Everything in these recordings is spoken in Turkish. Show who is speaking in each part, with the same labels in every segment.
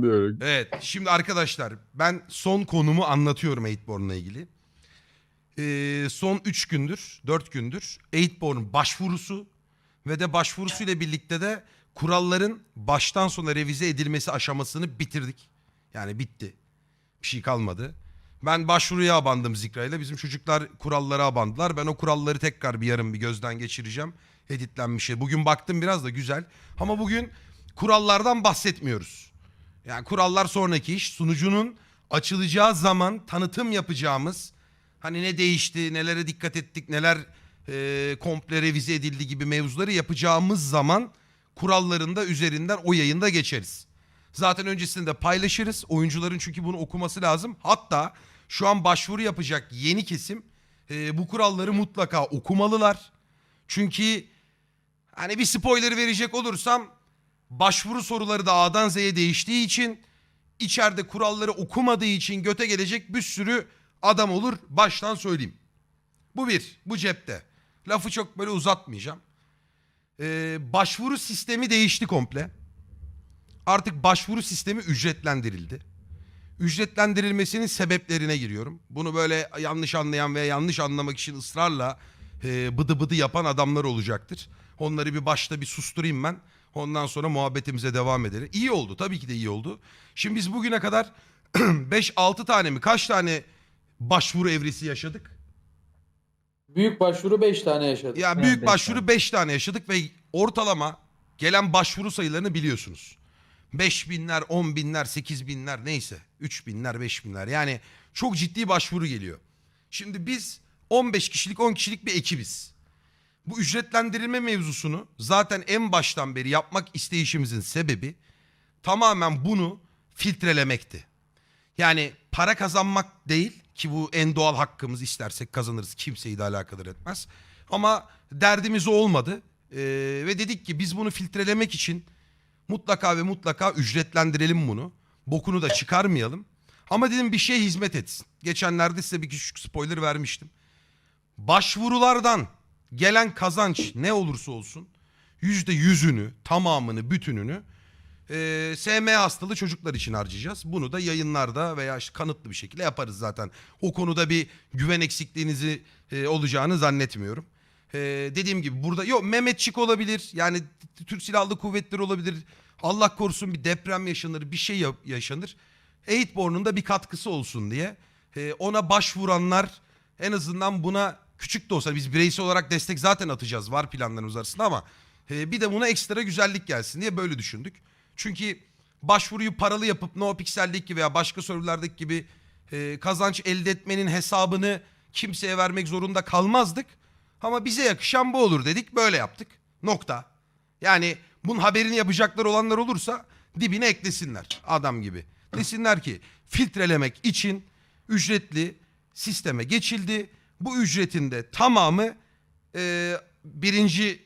Speaker 1: diyor.
Speaker 2: Evet şimdi arkadaşlar ben son konumu anlatıyorum 8born'la ilgili. Ee, son 3 gündür 4 gündür 8born başvurusu ve de başvurusuyla birlikte de kuralların baştan sona revize edilmesi aşamasını bitirdik. Yani bitti. Bir şey kalmadı. Ben başvuruya abandım Zikra'yla. Bizim çocuklar kurallara abandılar. Ben o kuralları tekrar bir yarın bir gözden geçireceğim. Editlenmişe. Bugün baktım biraz da güzel. Ama bugün kurallardan bahsetmiyoruz. Yani kurallar sonraki iş. Sunucunun açılacağı zaman tanıtım yapacağımız hani ne değişti, nelere dikkat ettik, neler e, komple revize edildi gibi mevzuları yapacağımız zaman kurallarında üzerinden o yayında geçeriz. Zaten öncesinde paylaşırız. Oyuncuların çünkü bunu okuması lazım. Hatta şu an başvuru yapacak yeni kesim e, bu kuralları mutlaka okumalılar. Çünkü hani bir spoiler verecek olursam başvuru soruları da A'dan Z'ye değiştiği için içeride kuralları okumadığı için göte gelecek bir sürü adam olur. Baştan söyleyeyim. Bu bir. Bu cepte. Lafı çok böyle uzatmayacağım. Ee, başvuru sistemi değişti komple. Artık başvuru sistemi ücretlendirildi. Ücretlendirilmesinin sebeplerine giriyorum. Bunu böyle yanlış anlayan veya yanlış anlamak için ısrarla e, bıdı bıdı yapan adamlar olacaktır. Onları bir başta bir susturayım ben. Ondan sonra muhabbetimize devam edelim. İyi oldu tabii ki de iyi oldu. Şimdi biz bugüne kadar 5-6 tane mi kaç tane başvuru evresi yaşadık?
Speaker 3: Büyük başvuru 5 tane yaşadık.
Speaker 2: Ya
Speaker 3: Yani
Speaker 2: büyük
Speaker 3: beş
Speaker 2: başvuru
Speaker 3: tane.
Speaker 2: 5 tane yaşadık ve ortalama gelen başvuru sayılarını biliyorsunuz. 5 binler, 10 binler, 8 binler neyse. 3 binler, 5 binler. Yani çok ciddi başvuru geliyor. Şimdi biz 15 kişilik, 10 kişilik bir ekibiz. Bu ücretlendirilme mevzusunu zaten en baştan beri yapmak isteyişimizin sebebi tamamen bunu filtrelemekti. Yani para kazanmak değil ki bu en doğal hakkımız istersek kazanırız kimseyi de alakadar etmez. Ama derdimiz olmadı Ee, ve dedik ki biz bunu filtrelemek için mutlaka ve mutlaka ücretlendirelim bunu. Bokunu da çıkarmayalım. Ama dedim bir şeye hizmet etsin. Geçenlerde size bir küçük spoiler vermiştim. Başvurulardan gelen kazanç ne olursa olsun yüzde yüzünü, tamamını, bütününü e, SM hastalı çocuklar için harcayacağız. Bunu da yayınlarda veya işte kanıtlı bir şekilde yaparız zaten. O konuda bir güven eksikliğinizi e, olacağını zannetmiyorum. E, dediğim gibi burada yok Mehmetçik olabilir. Yani Türk Silahlı Kuvvetleri olabilir. Allah korusun bir deprem yaşanır, bir şey ya- yaşanır. Eightborn'un da bir katkısı olsun diye. E, ona başvuranlar en azından buna küçük de olsa biz bireysel olarak destek zaten atacağız. Var planlarımız arasında ama e, bir de buna ekstra güzellik gelsin diye böyle düşündük. Çünkü başvuruyu paralı yapıp NoPixel'deki veya başka serverlardaki gibi e, kazanç elde etmenin hesabını kimseye vermek zorunda kalmazdık. Ama bize yakışan bu olur dedik böyle yaptık. Nokta. Yani bunun haberini yapacaklar olanlar olursa dibine eklesinler adam gibi. Desinler ki filtrelemek için ücretli sisteme geçildi. Bu ücretin de tamamı e, birinci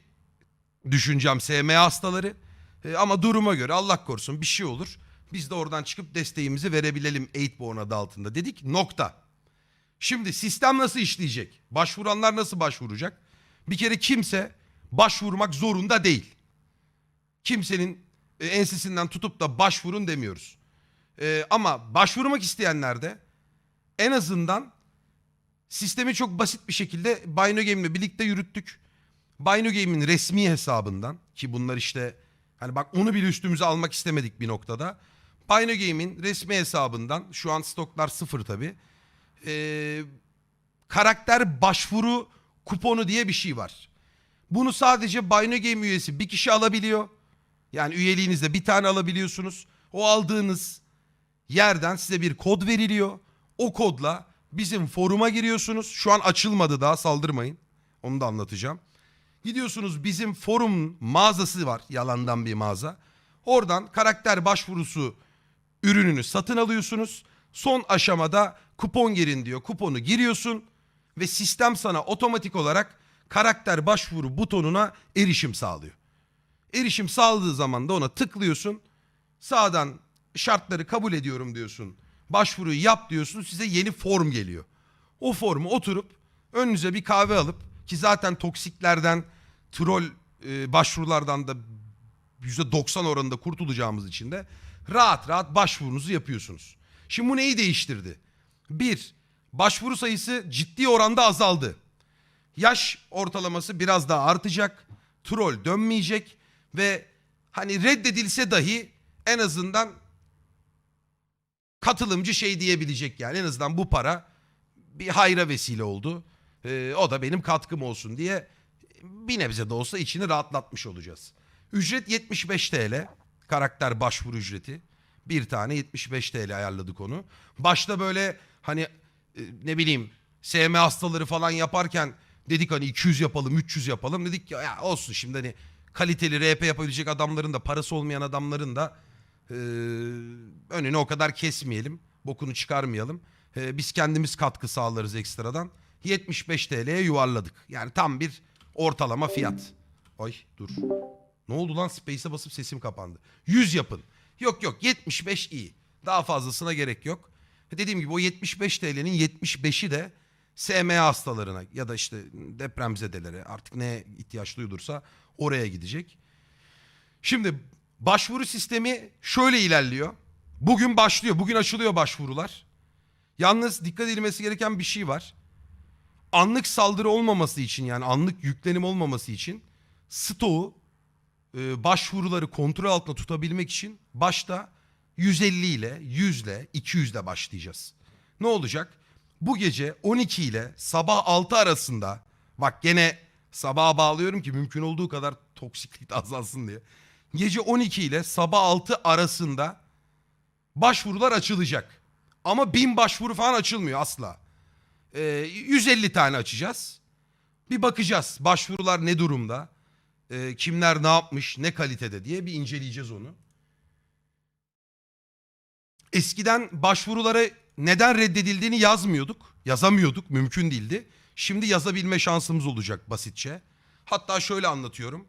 Speaker 2: düşüncem SM hastaları. E, ama duruma göre Allah korusun bir şey olur. Biz de oradan çıkıp desteğimizi verebilelim 8born adı altında dedik. Nokta. Şimdi sistem nasıl işleyecek? Başvuranlar nasıl başvuracak? Bir kere kimse başvurmak zorunda değil. Kimsenin e, ensesinden tutup da başvurun demiyoruz. E, ama başvurmak isteyenler de en azından sistemi çok basit bir şekilde Bino Game'le birlikte yürüttük. Bino Game'in resmi hesabından ki bunlar işte hani bak onu bile üstümüze almak istemedik bir noktada. Bino Game'in resmi hesabından şu an stoklar sıfır tabi. karakter başvuru kuponu diye bir şey var. Bunu sadece Bino Game üyesi bir kişi alabiliyor. Yani üyeliğinizde bir tane alabiliyorsunuz. O aldığınız yerden size bir kod veriliyor. O kodla bizim foruma giriyorsunuz. Şu an açılmadı daha saldırmayın. Onu da anlatacağım. Gidiyorsunuz bizim forum mağazası var. Yalandan bir mağaza. Oradan karakter başvurusu ürününü satın alıyorsunuz. Son aşamada kupon girin diyor. Kuponu giriyorsun ve sistem sana otomatik olarak karakter başvuru butonuna erişim sağlıyor. Erişim sağladığı zaman da ona tıklıyorsun. Sağdan şartları kabul ediyorum diyorsun. Başvuruyu yap diyorsun. Size yeni form geliyor. O formu oturup önünüze bir kahve alıp ki zaten toksiklerden, troll e, başvurulardan da %90 oranında kurtulacağımız için de rahat rahat başvurunuzu yapıyorsunuz. Şimdi bu neyi değiştirdi? Bir, başvuru sayısı ciddi oranda azaldı. Yaş ortalaması biraz daha artacak. Troll dönmeyecek ve hani reddedilse dahi en azından katılımcı şey diyebilecek yani en azından bu para bir hayra vesile oldu. Ee, o da benim katkım olsun diye bir nebze de olsa içini rahatlatmış olacağız. Ücret 75 TL. Karakter başvuru ücreti. Bir tane 75 TL ayarladık onu. Başta böyle hani e, ne bileyim SM hastaları falan yaparken dedik hani 200 yapalım 300 yapalım dedik ya, ya olsun şimdi hani kaliteli RP yapabilecek adamların da parası olmayan adamların da e, önünü o kadar kesmeyelim. Bokunu çıkarmayalım. E, biz kendimiz katkı sağlarız ekstradan. 75 TL'ye yuvarladık. Yani tam bir ortalama fiyat. Ay dur. Ne oldu lan Space'e basıp sesim kapandı. 100 yapın. Yok yok 75 iyi. Daha fazlasına gerek yok. Dediğim gibi o 75 TL'nin 75'i de SMA hastalarına ya da işte depremzedelere artık ne ihtiyaç duyulursa oraya gidecek. Şimdi başvuru sistemi şöyle ilerliyor. Bugün başlıyor. Bugün açılıyor başvurular. Yalnız dikkat edilmesi gereken bir şey var. Anlık saldırı olmaması için yani anlık yüklenim olmaması için stoğu e, başvuruları kontrol altında tutabilmek için başta 150 ile 100 ile 200 ile başlayacağız. Ne olacak? Bu gece 12 ile sabah 6 arasında bak gene sabaha bağlıyorum ki mümkün olduğu kadar toksiklik azalsın diye. Gece 12 ile sabah 6 arasında başvurular açılacak. Ama 1000 başvuru falan açılmıyor asla. Ee, 150 tane açacağız. Bir bakacağız başvurular ne durumda. Ee, kimler ne yapmış, ne kalitede diye bir inceleyeceğiz onu. Eskiden başvurulara neden reddedildiğini yazmıyorduk. Yazamıyorduk, mümkün değildi. Şimdi yazabilme şansımız olacak basitçe. Hatta şöyle anlatıyorum.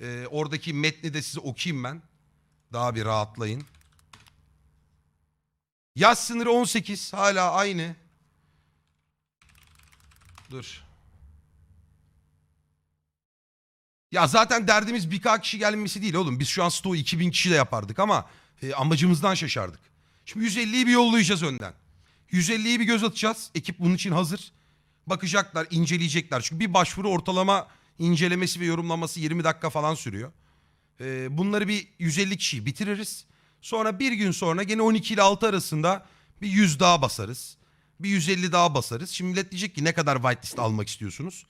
Speaker 2: Ee, oradaki metni de size okuyayım ben. Daha bir rahatlayın. Yaş sınırı 18 hala aynı. Dur. Ya zaten derdimiz birkaç kişi gelmesi değil oğlum. Biz şu an stoğu 2000 kişi de yapardık ama e, amacımızdan şaşardık. Şimdi 150'yi bir yollayacağız önden. 150'yi bir göz atacağız. Ekip bunun için hazır. Bakacaklar, inceleyecekler. Çünkü bir başvuru ortalama incelemesi ve yorumlaması 20 dakika falan sürüyor. E, bunları bir 150 kişiyi bitiririz. Sonra bir gün sonra gene 12 ile 6 arasında bir 100 daha basarız. Bir 150 daha basarız. Şimdi millet diyecek ki ne kadar whitelist almak istiyorsunuz?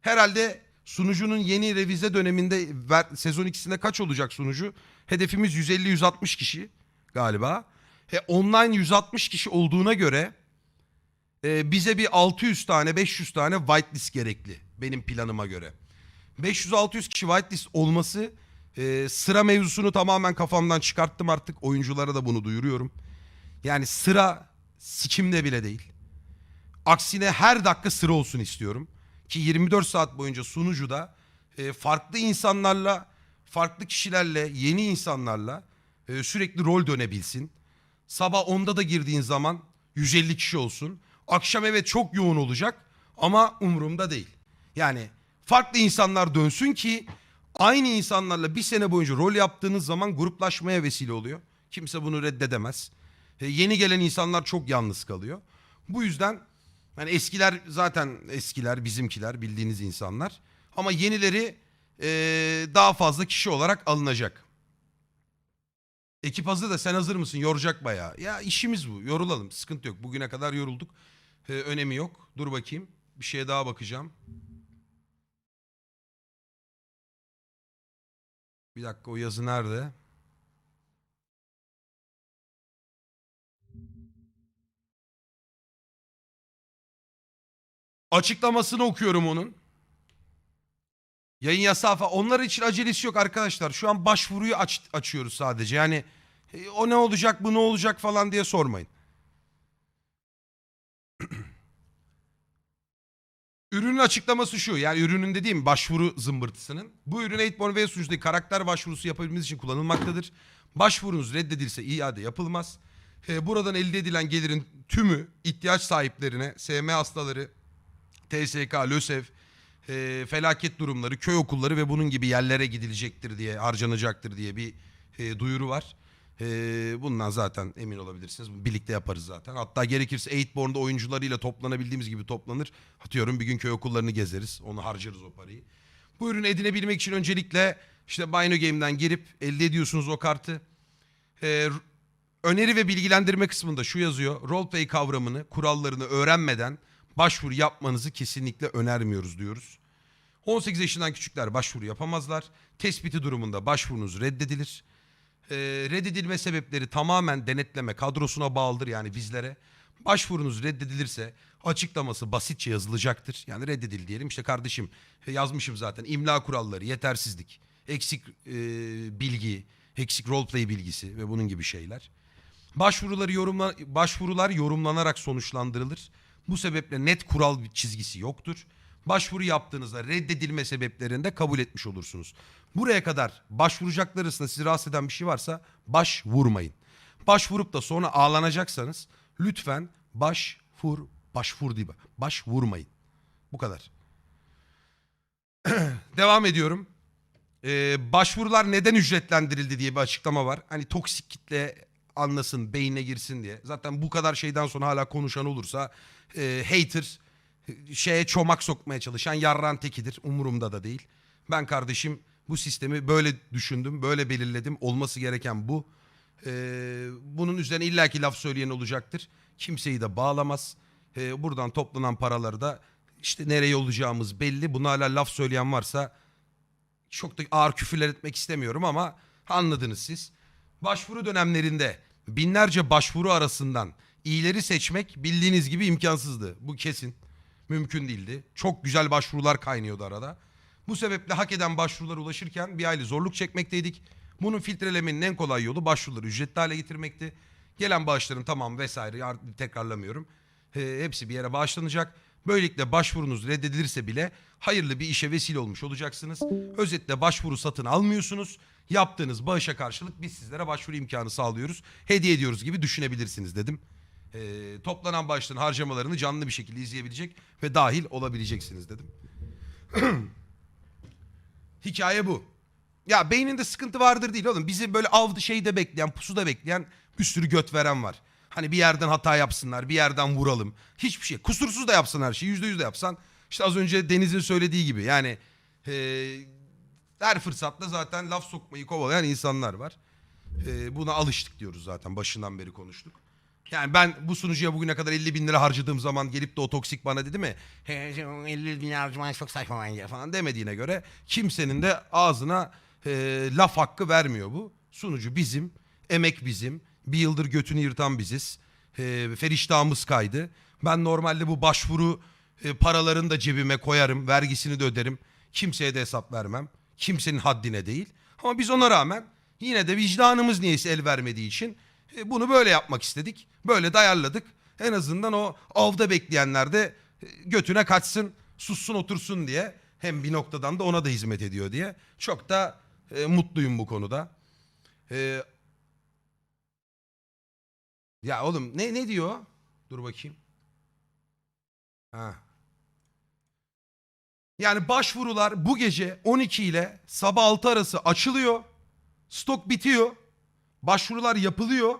Speaker 2: Herhalde sunucunun yeni revize döneminde sezon ikisinde kaç olacak sunucu? Hedefimiz 150-160 kişi galiba. E, online 160 kişi olduğuna göre e, bize bir 600 tane 500 tane whitelist gerekli benim planıma göre. 500-600 kişi whitelist olması e, sıra mevzusunu tamamen kafamdan çıkarttım artık. Oyunculara da bunu duyuruyorum. Yani sıra sikimde bile değil. Aksine her dakika sıra olsun istiyorum. Ki 24 saat boyunca sunucuda e, farklı insanlarla, farklı kişilerle, yeni insanlarla e, sürekli rol dönebilsin. Sabah 10'da da girdiğin zaman 150 kişi olsun. Akşam evet çok yoğun olacak ama umurumda değil. Yani farklı insanlar dönsün ki aynı insanlarla bir sene boyunca rol yaptığınız zaman gruplaşmaya vesile oluyor. Kimse bunu reddedemez. E, yeni gelen insanlar çok yalnız kalıyor. Bu yüzden yani eskiler zaten eskiler bizimkiler bildiğiniz insanlar. Ama yenileri e, daha fazla kişi olarak alınacak. Ekip hazır da sen hazır mısın? Yoracak bayağı. Ya işimiz bu. Yorulalım. Sıkıntı yok. Bugüne kadar yorulduk. E, önemi yok. Dur bakayım. Bir şeye daha bakacağım. Bir dakika o yazı nerede? Açıklamasını okuyorum onun. Yayın yasağı falan. Onlar için acelesi yok arkadaşlar. Şu an başvuruyu aç, açıyoruz sadece. Yani e, o ne olacak bu ne olacak falan diye sormayın. Ürünün açıklaması şu. Yani ürünün dediğim başvuru zımbırtısının. Bu ürün 8born ve sunucudaki karakter başvurusu yapabilmeniz için kullanılmaktadır. Başvurunuz reddedilirse iade yapılmaz. E, buradan elde edilen gelirin tümü ihtiyaç sahiplerine, SM hastaları, TSK, LÖSEV, e, felaket durumları, köy okulları ve bunun gibi yerlere gidilecektir diye, harcanacaktır diye bir e, duyuru var. Ee, bundan zaten emin olabilirsiniz. Birlikte yaparız zaten. Hatta gerekirse Eightborn'da oyuncularıyla toplanabildiğimiz gibi toplanır. Atıyorum bir gün köy okullarını gezeriz. Onu harcarız o parayı. Bu ürünü edinebilmek için öncelikle işte Bino Game'den girip elde ediyorsunuz o kartı. Ee, öneri ve bilgilendirme kısmında şu yazıyor. Roleplay kavramını, kurallarını öğrenmeden başvuru yapmanızı kesinlikle önermiyoruz diyoruz. 18 yaşından küçükler başvuru yapamazlar. Tespiti durumunda başvurunuz reddedilir. Ee, reddedilme sebepleri tamamen denetleme kadrosuna bağlıdır yani bizlere. Başvurunuz reddedilirse açıklaması basitçe yazılacaktır. Yani reddedil diyelim işte kardeşim e, yazmışım zaten imla kuralları, yetersizlik, eksik e, bilgi, eksik roleplay bilgisi ve bunun gibi şeyler. Başvuruları yorumla, başvurular yorumlanarak sonuçlandırılır. Bu sebeple net kural çizgisi yoktur. Başvuru yaptığınızda reddedilme sebeplerini de kabul etmiş olursunuz. Buraya kadar başvuracaklar arasında sizi rahatsız eden bir şey varsa başvurmayın. Başvurup da sonra ağlanacaksanız lütfen başvur, başvur değil, başvurmayın. Bu kadar. Devam ediyorum. Ee, başvurular neden ücretlendirildi diye bir açıklama var. Hani toksik kitle anlasın, beynine girsin diye. Zaten bu kadar şeyden sonra hala konuşan olursa e, hater, şeye çomak sokmaya çalışan yarran tekidir. Umurumda da değil. Ben kardeşim bu sistemi böyle düşündüm, böyle belirledim. Olması gereken bu. Ee, bunun üzerine illaki laf söyleyen olacaktır. Kimseyi de bağlamaz. Ee, buradan toplanan paraları da işte nereye olacağımız belli. Buna hala laf söyleyen varsa çok da ağır küfürler etmek istemiyorum ama anladınız siz. Başvuru dönemlerinde binlerce başvuru arasından iyileri seçmek bildiğiniz gibi imkansızdı. Bu kesin. Mümkün değildi. Çok güzel başvurular kaynıyordu arada. Bu sebeple hak eden başvurulara ulaşırken bir aile zorluk çekmekteydik. Bunun filtrelemenin en kolay yolu başvuruları ücretli hale getirmekti. Gelen bağışların tamam vesaire tekrarlamıyorum. Ee, hepsi bir yere bağışlanacak. Böylelikle başvurunuz reddedilirse bile hayırlı bir işe vesile olmuş olacaksınız. Özetle başvuru satın almıyorsunuz. Yaptığınız bağışa karşılık biz sizlere başvuru imkanı sağlıyoruz. Hediye ediyoruz gibi düşünebilirsiniz dedim. Ee, toplanan bağışların harcamalarını canlı bir şekilde izleyebilecek ve dahil olabileceksiniz dedim. Hikaye bu. Ya beyninde sıkıntı vardır değil oğlum. Bizi böyle av şeyde bekleyen, pusuda bekleyen bir sürü göt veren var. Hani bir yerden hata yapsınlar, bir yerden vuralım. Hiçbir şey. Kusursuz da yapsın her şeyi, yüzde yüz de yapsan. İşte az önce Deniz'in söylediği gibi yani eee, her fırsatta zaten laf sokmayı kovalayan insanlar var. Eee, buna alıştık diyoruz zaten başından beri konuştuk. Yani ben bu sunucuya bugüne kadar 50 bin lira harcadığım zaman gelip de o toksik bana dedi mi? He, 50 bin lira harcaman çok saçma bence falan demediğine göre kimsenin de ağzına e, laf hakkı vermiyor bu. Sunucu bizim, emek bizim, bir yıldır götünü yırtan biziz. E, feriştahımız kaydı. Ben normalde bu başvuru e, paralarını da cebime koyarım, vergisini de öderim. Kimseye de hesap vermem. Kimsenin haddine değil. Ama biz ona rağmen yine de vicdanımız niyeyse el vermediği için e, bunu böyle yapmak istedik. Böyle de ayarladık. En azından o avda bekleyenler de e, götüne kaçsın, sussun otursun diye. Hem bir noktadan da ona da hizmet ediyor diye. Çok da e, mutluyum bu konuda. E, ya oğlum ne ne diyor? Dur bakayım. Ha. Yani başvurular bu gece 12 ile sabah 6 arası açılıyor. Stok bitiyor. Başvurular yapılıyor.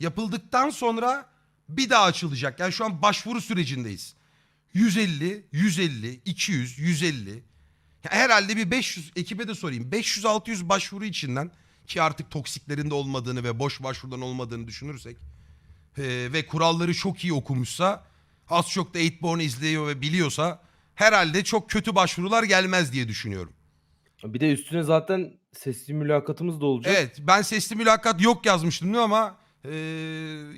Speaker 2: Yapıldıktan sonra bir daha açılacak. Yani şu an başvuru sürecindeyiz. 150, 150, 200, 150. Ya herhalde bir 500 ekibe de sorayım. 500-600 başvuru içinden ki artık toksiklerinde olmadığını ve boş başvurudan olmadığını düşünürsek e, ve kuralları çok iyi okumuşsa az çok da Eightborn'u izliyor ve biliyorsa herhalde çok kötü başvurular gelmez diye düşünüyorum.
Speaker 1: Bir de üstüne zaten sesli mülakatımız da olacak.
Speaker 2: Evet ben sesli mülakat yok yazmıştım değil mi ama e,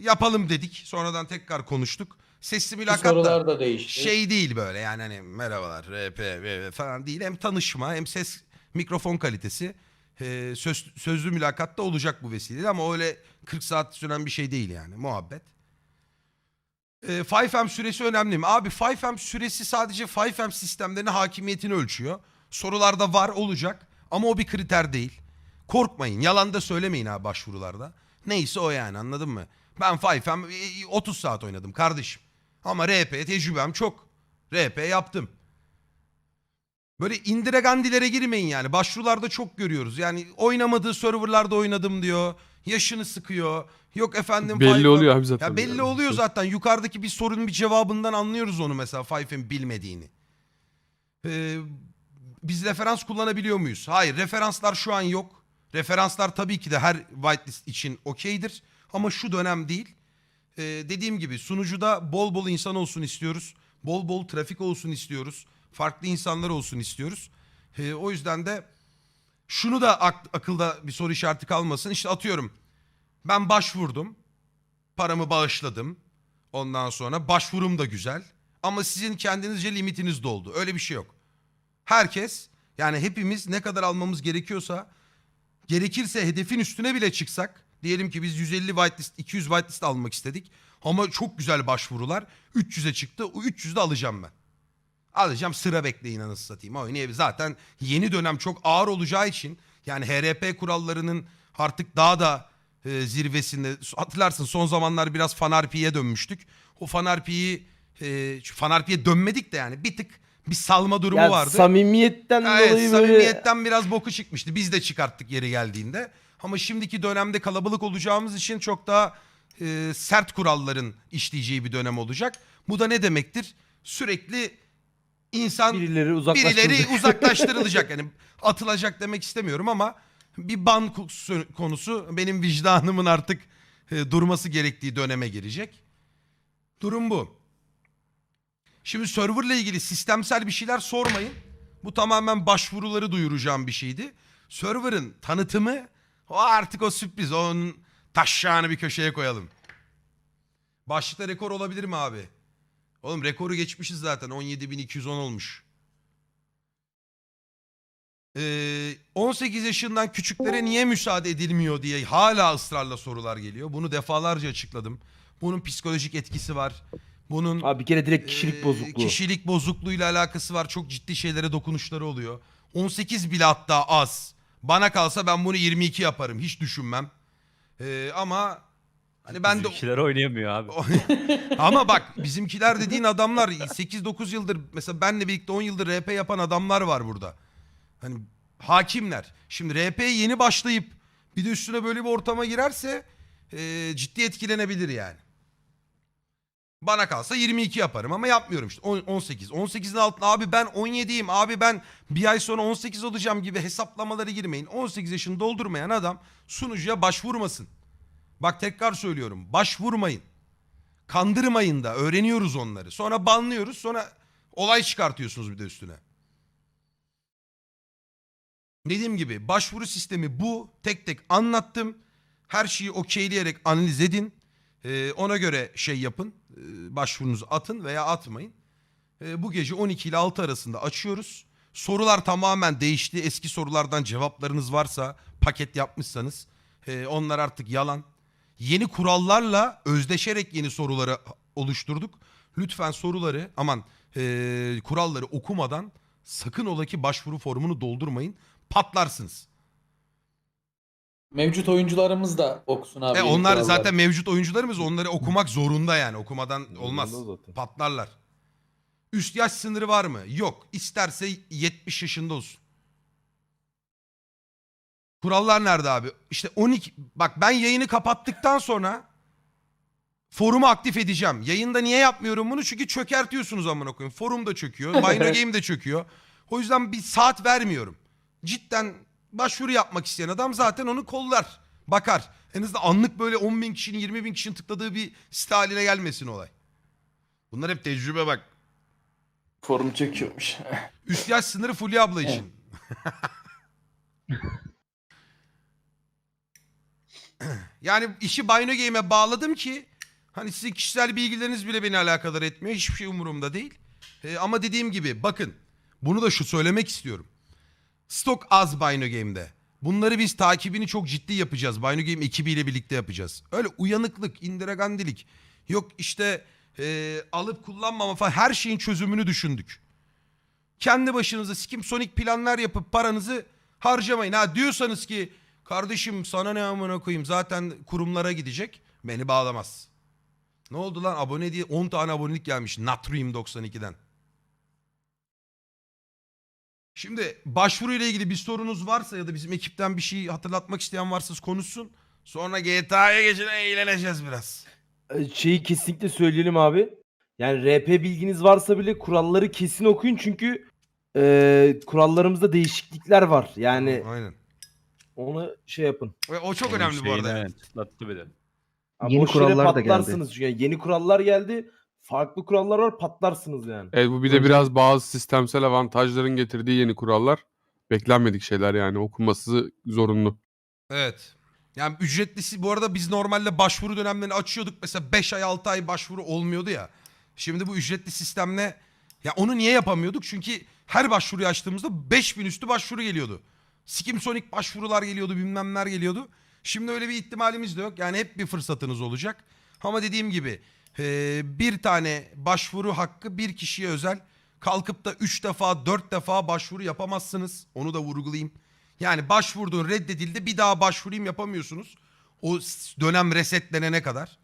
Speaker 2: yapalım dedik. Sonradan tekrar konuştuk. Sesli mülakat da
Speaker 3: sorular da değişti.
Speaker 2: şey değil böyle yani hani merhabalar RP falan değil. Hem tanışma hem ses mikrofon kalitesi. E, söz, sözlü mülakatta olacak bu vesileyle ama öyle 40 saat süren bir şey değil yani muhabbet. E, 5M süresi önemli mi? Abi 5M süresi sadece 5M sistemlerine hakimiyetini ölçüyor. Sorularda var olacak ama o bir kriter değil. Korkmayın yalan da söylemeyin abi başvurularda. Neyse o yani anladın mı? Ben 5M e, 30 saat oynadım kardeşim. Ama RP tecrübem çok. RP yaptım. Böyle indiregandilere girmeyin yani. Başvurularda çok görüyoruz. Yani oynamadığı serverlarda oynadım diyor. Yaşını sıkıyor. Yok efendim
Speaker 4: Belli
Speaker 2: Five'la-
Speaker 4: oluyor abi zaten.
Speaker 2: Ya belli oluyor zaten. Yukarıdaki bir sorunun bir cevabından anlıyoruz onu mesela Five'in bilmediğini. Ee, biz referans kullanabiliyor muyuz? Hayır. Referanslar şu an yok. Referanslar tabii ki de her whitelist için okeydir. Ama şu dönem değil. Ee, dediğim gibi sunucuda bol bol insan olsun istiyoruz. Bol bol trafik olsun istiyoruz. Farklı insanlar olsun istiyoruz. Ee, o yüzden de şunu da ak- akılda bir soru işareti kalmasın. İşte atıyorum ben başvurdum. Paramı bağışladım. Ondan sonra başvurum da güzel. Ama sizin kendinizce limitiniz doldu. Öyle bir şey yok. Herkes yani hepimiz ne kadar almamız gerekiyorsa gerekirse hedefin üstüne bile çıksak diyelim ki biz 150 whitelist 200 whitelist almak istedik ama çok güzel başvurular 300'e çıktı o 300'de alacağım ben. Alacağım sıra bekleyin anasını satayım. Oynayabilir. Zaten yeni dönem çok ağır olacağı için yani HRP kurallarının artık daha da e, zirvesinde hatırlarsın son zamanlar biraz fanarpiye dönmüştük. O fanarpiyi e, fanarpiye dönmedik de yani bir tık bir salma durumu
Speaker 1: Ya
Speaker 2: vardı.
Speaker 1: samimiyetten
Speaker 2: Evet,
Speaker 1: dolayı böyle
Speaker 2: samimiyetten biraz boku çıkmıştı. Biz de çıkarttık yeri geldiğinde. Ama şimdiki dönemde kalabalık olacağımız için çok daha e, sert kuralların işleyeceği bir dönem olacak. Bu da ne demektir? Sürekli insan
Speaker 1: birileri uzaklaştırılacak.
Speaker 2: birileri uzaklaştırılacak. Yani atılacak demek istemiyorum ama bir ban ko- konusu benim vicdanımın artık e, durması gerektiği döneme girecek. Durum bu. Şimdi serverla ilgili sistemsel bir şeyler sormayın. Bu tamamen başvuruları duyuracağım bir şeydi. Server'ın tanıtımı o artık o sürpriz. Onun taşağını bir köşeye koyalım. Başlıkta rekor olabilir mi abi? Oğlum rekoru geçmişiz zaten. 17.210 olmuş. Ee, 18 yaşından küçüklere niye müsaade edilmiyor diye hala ısrarla sorular geliyor. Bunu defalarca açıkladım. Bunun psikolojik etkisi var. Bunun
Speaker 1: Abi bir kere direkt kişilik
Speaker 2: ee,
Speaker 1: bozukluğu.
Speaker 2: Kişilik bozukluğuyla alakası var. Çok ciddi şeylere dokunuşları oluyor. 18 bile hatta az. Bana kalsa ben bunu 22 yaparım. Hiç düşünmem. Ee, ama hani ben de
Speaker 5: Bizimkiler oynayamıyor abi.
Speaker 2: ama bak bizimkiler dediğin adamlar 8-9 yıldır mesela benle birlikte 10 yıldır RP yapan adamlar var burada. Hani hakimler. Şimdi RP'ye yeni başlayıp bir de üstüne böyle bir ortama girerse e, ciddi etkilenebilir yani. Bana kalsa 22 yaparım ama yapmıyorum işte. On- 18. 18'in altına abi ben 17'yim abi ben bir ay sonra 18 olacağım gibi hesaplamalara girmeyin. 18 yaşını doldurmayan adam sunucuya başvurmasın. Bak tekrar söylüyorum başvurmayın. Kandırmayın da öğreniyoruz onları. Sonra banlıyoruz sonra olay çıkartıyorsunuz bir de üstüne. Dediğim gibi başvuru sistemi bu. Tek tek anlattım. Her şeyi okeyleyerek analiz edin. Ee, ona göre şey yapın. Ee, başvurunuzu atın veya atmayın. Ee, bu gece 12 ile 6 arasında açıyoruz. Sorular tamamen değişti. Eski sorulardan cevaplarınız varsa paket yapmışsanız e, onlar artık yalan. Yeni kurallarla özdeşerek yeni soruları oluşturduk. Lütfen soruları aman e, kuralları okumadan sakın ola ki başvuru formunu doldurmayın. Patlarsınız.
Speaker 3: Mevcut oyuncularımız da okusun abi.
Speaker 2: E, onlar
Speaker 3: kuralları.
Speaker 2: zaten mevcut oyuncularımız onları okumak zorunda yani. Okumadan olmaz.
Speaker 1: Zorunda zaten.
Speaker 2: Patlarlar. Üst yaş sınırı var mı? Yok. İsterse 70 yaşında olsun. Kurallar nerede abi? İşte 12 bak ben yayını kapattıktan sonra forumu aktif edeceğim. Yayında niye yapmıyorum bunu? Çünkü çökertiyorsunuz amına koyayım. Forum da çöküyor. Bino Game de çöküyor. O yüzden bir saat vermiyorum. Cidden başvuru yapmak isteyen adam zaten onu kollar. Bakar. En azından anlık böyle 10 bin kişinin 20 bin kişinin tıkladığı bir site haline gelmesin olay. Bunlar hep tecrübe bak.
Speaker 3: Forum çekiyormuş.
Speaker 2: Üst yaş sınırı Fulya abla için. yani işi Bino Game'e bağladım ki hani sizin kişisel bilgileriniz bile beni alakadar etmiyor. Hiçbir şey umurumda değil. Ee, ama dediğim gibi bakın bunu da şu söylemek istiyorum. Stok az Bino Game'de. Bunları biz takibini çok ciddi yapacağız. Bino Game ekibiyle birlikte yapacağız. Öyle uyanıklık, indiregandilik. Yok işte e, alıp kullanmama falan her şeyin çözümünü düşündük. Kendi başınıza sikim sonik planlar yapıp paranızı harcamayın. Ha diyorsanız ki kardeşim sana ne amına koyayım zaten kurumlara gidecek. Beni bağlamaz. Ne oldu lan abone diye 10 tane abonelik gelmiş Natrium 92'den. Şimdi başvuru ile ilgili bir sorunuz varsa ya da bizim ekipten bir şey hatırlatmak isteyen varsa konuşsun. Sonra GTA'ya geçin eğleneceğiz biraz.
Speaker 1: Ee, Şeyi kesinlikle söyleyelim abi. Yani RP bilginiz varsa bile kuralları kesin okuyun çünkü e, kurallarımızda değişiklikler var. Yani
Speaker 2: Aynen.
Speaker 1: onu şey yapın.
Speaker 2: Ve o çok
Speaker 4: Onun
Speaker 2: önemli bu arada.
Speaker 4: Evet, çıtlattı bir de.
Speaker 1: Ha,
Speaker 5: Yeni kurallar da geldi.
Speaker 1: patlarsınız çünkü. yeni kurallar geldi. Farklı kurallar var patlarsınız yani.
Speaker 6: Evet bu bir de biraz bazı sistemsel avantajların getirdiği yeni kurallar. Beklenmedik şeyler yani okunması zorunlu.
Speaker 2: Evet. Yani ücretlisi bu arada biz normalde başvuru dönemlerini açıyorduk. Mesela 5 ay 6 ay başvuru olmuyordu ya. Şimdi bu ücretli sistemle ya onu niye yapamıyorduk? Çünkü her başvuruyu açtığımızda 5000 üstü başvuru geliyordu. Skimsonic başvurular geliyordu bilmemler geliyordu. Şimdi öyle bir ihtimalimiz de yok. Yani hep bir fırsatınız olacak. Ama dediğim gibi e, bir tane başvuru hakkı bir kişiye özel. Kalkıp da 3 defa 4 defa başvuru yapamazsınız. Onu da vurgulayayım. Yani başvurdun reddedildi bir daha başvurayım yapamıyorsunuz. O dönem resetlenene kadar.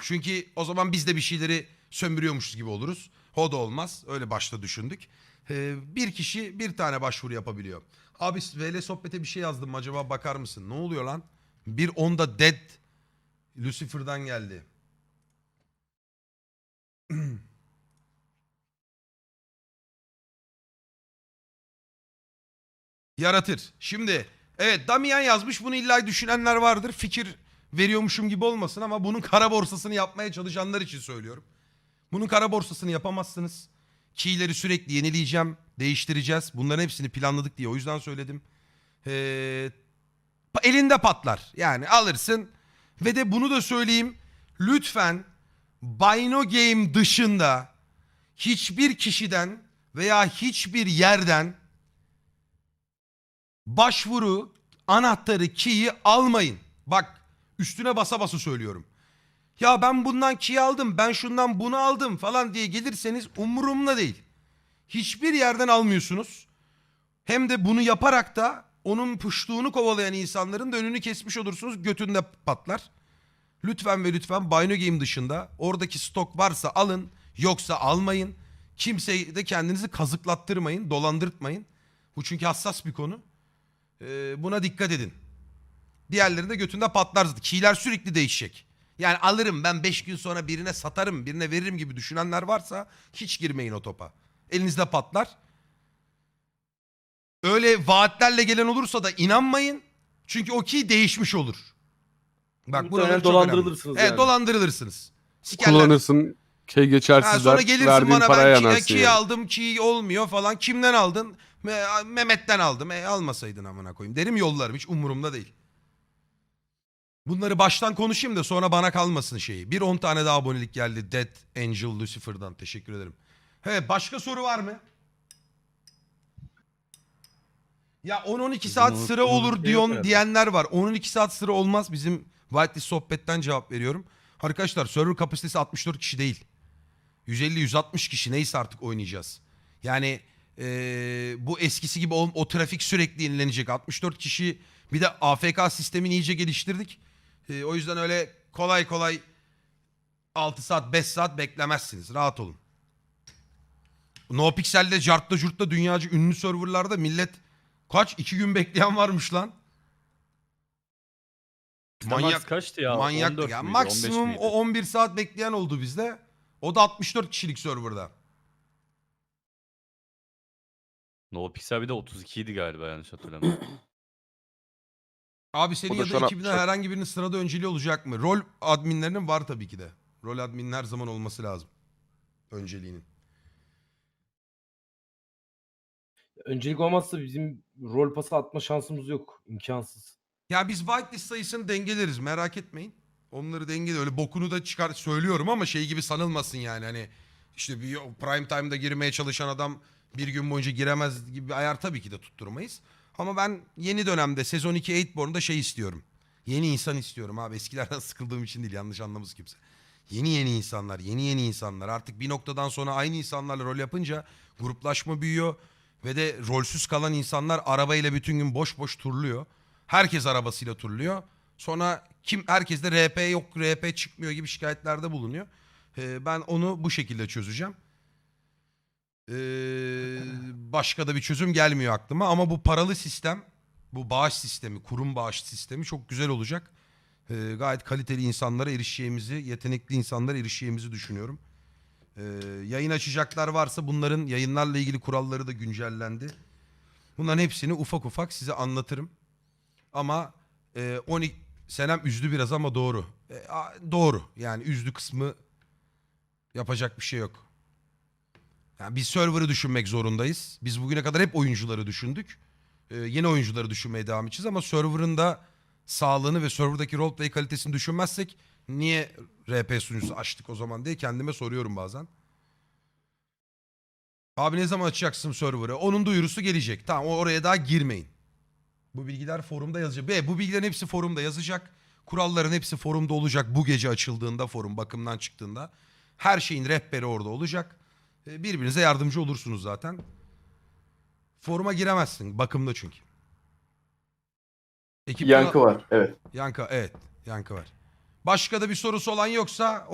Speaker 2: Çünkü o zaman biz de bir şeyleri sömürüyormuşuz gibi oluruz. O da olmaz. Öyle başta düşündük. Ee, bir kişi bir tane başvuru yapabiliyor. Abi VL sohbete bir şey yazdım acaba bakar mısın? Ne oluyor lan? Bir onda dead Lucifer'dan geldi. Yaratır. Şimdi evet Damian yazmış bunu illa düşünenler vardır. Fikir veriyormuşum gibi olmasın ama bunun kara borsasını yapmaya çalışanlar için söylüyorum. Bunun kara borsasını yapamazsınız. Key'leri sürekli yenileyeceğim, değiştireceğiz. Bunların hepsini planladık diye o yüzden söyledim. Ee, elinde patlar. Yani alırsın. Ve de bunu da söyleyeyim. Lütfen Bino Game dışında hiçbir kişiden veya hiçbir yerden başvuru anahtarı key'i almayın. Bak üstüne basa basa söylüyorum. Ya ben bundan key aldım, ben şundan bunu aldım falan diye gelirseniz umurumda değil. Hiçbir yerden almıyorsunuz. Hem de bunu yaparak da onun puştuğunu kovalayan insanların da önünü kesmiş olursunuz. Götünde patlar. Lütfen ve lütfen Bino Game dışında oradaki stok varsa alın, yoksa almayın. Kimseyi de kendinizi kazıklattırmayın, dolandırtmayın. Bu çünkü hassas bir konu. Ee, buna dikkat edin. Diğerlerinde götünde patlar zaten. Keyler sürekli değişecek. Yani alırım ben 5 gün sonra birine satarım, birine veririm gibi düşünenler varsa hiç girmeyin o topa. Elinizde patlar. Öyle vaatlerle gelen olursa da inanmayın. Çünkü o key değişmiş olur. Bak buralar
Speaker 1: dolandırılırsınız
Speaker 2: Evet
Speaker 1: yani.
Speaker 2: dolandırılırsınız. Sikerler.
Speaker 6: Kullanırsın key
Speaker 2: Ha,
Speaker 6: geçersizler
Speaker 2: sonra gelirsin bana ben ki, ki
Speaker 6: yani.
Speaker 2: aldım ki olmuyor falan. Kimden aldın? Me- Mehmet'ten aldım. E almasaydın amına koyayım. Derim yollarım hiç umurumda değil. Bunları baştan konuşayım da sonra bana kalmasın şeyi. Bir 10 tane daha abonelik geldi. Dead Angel Lucifer'dan. Teşekkür ederim. Evet başka soru var mı? Ya 10-12 saat sıra olur
Speaker 4: şey herhalde.
Speaker 2: diyenler var. 10-12 saat sıra olmaz. Bizim Whitelist sohbetten cevap veriyorum. Arkadaşlar server kapasitesi 64 kişi değil. 150-160 kişi neyse artık oynayacağız. Yani eee, bu eskisi gibi o, o trafik sürekli yenilenecek. 64 kişi bir de AFK sistemini iyice geliştirdik. Eee, o yüzden öyle kolay kolay 6 saat 5 saat beklemezsiniz. Rahat olun. NoPixel'de, Jart'ta, Jurt'ta dünyaca ünlü serverlarda millet kaç? 2 gün bekleyen varmış lan.
Speaker 4: Manyak.
Speaker 2: Manyak.
Speaker 4: kaçtı ya?
Speaker 2: Manyak.
Speaker 4: 14
Speaker 2: Ya
Speaker 4: müydü,
Speaker 2: maksimum
Speaker 4: 15 miydi?
Speaker 2: o 11 saat bekleyen oldu bizde. O da 64 kişilik serverda.
Speaker 4: No Pixel bir de 32 idi galiba yanlış hatırlamıyorum.
Speaker 2: Abi senin
Speaker 6: O da
Speaker 2: ya
Speaker 6: şu
Speaker 2: da
Speaker 6: an
Speaker 2: ekibinden herhangi birinin sırada önceliği olacak mı? Rol adminlerinin var tabii ki de. Rol adminin her zaman olması lazım. Önceliğinin.
Speaker 1: Öncelik olmazsa bizim rol pası atma şansımız yok. İmkansız.
Speaker 2: Ya biz whitelist sayısını dengeleriz merak etmeyin. Onları dengele öyle bokunu da çıkar söylüyorum ama şey gibi sanılmasın yani hani işte bir prime time'da girmeye çalışan adam bir gün boyunca giremez gibi bir ayar tabii ki de tutturmayız. Ama ben yeni dönemde sezon 2 Eightborn'da şey istiyorum. Yeni insan istiyorum abi. Eskilerden sıkıldığım için değil yanlış anlamasın kimse. Yeni yeni insanlar, yeni yeni insanlar. Artık bir noktadan sonra aynı insanlarla rol yapınca gruplaşma büyüyor. Ve de rolsüz kalan insanlar arabayla bütün gün boş boş turluyor. Herkes arabasıyla turluyor. Sonra kim herkes de RP yok RP çıkmıyor gibi şikayetlerde bulunuyor. Ee, ben onu bu şekilde çözeceğim. Ee, başka da bir çözüm gelmiyor aklıma ama bu paralı sistem, bu bağış sistemi, kurum bağış sistemi çok güzel olacak. Ee, gayet kaliteli insanlara erişeceğimizi, yetenekli insanlara erişeceğimizi düşünüyorum. Ee, yayın açacaklar varsa bunların yayınlarla ilgili kuralları da güncellendi. Bunların hepsini ufak ufak size anlatırım. Ama e, 12 senem üzdü biraz ama doğru. E, a- doğru. Yani üzdü kısmı yapacak bir şey yok. Yani biz server'ı düşünmek zorundayız. Biz bugüne kadar hep oyuncuları düşündük. Ee, yeni oyuncuları düşünmeye devam edeceğiz ama server'ın da sağlığını ve server'daki roleplay kalitesini düşünmezsek niye RP sunucusu açtık o zaman diye kendime soruyorum bazen. Abi ne zaman açacaksın server'ı? Onun duyurusu gelecek. Tamam oraya daha girmeyin. Bu bilgiler forumda yazacak. Ve bu bilgilerin hepsi forumda yazacak. Kuralların hepsi forumda olacak. Bu gece açıldığında forum bakımdan çıktığında. Her şeyin rehberi orada olacak. Birbirinize yardımcı olursunuz zaten. Foruma giremezsin. Bakımda çünkü. Ekip
Speaker 5: Yankı var. Evet.
Speaker 2: Yankı evet. Yankı var. Başka da bir sorusu olan yoksa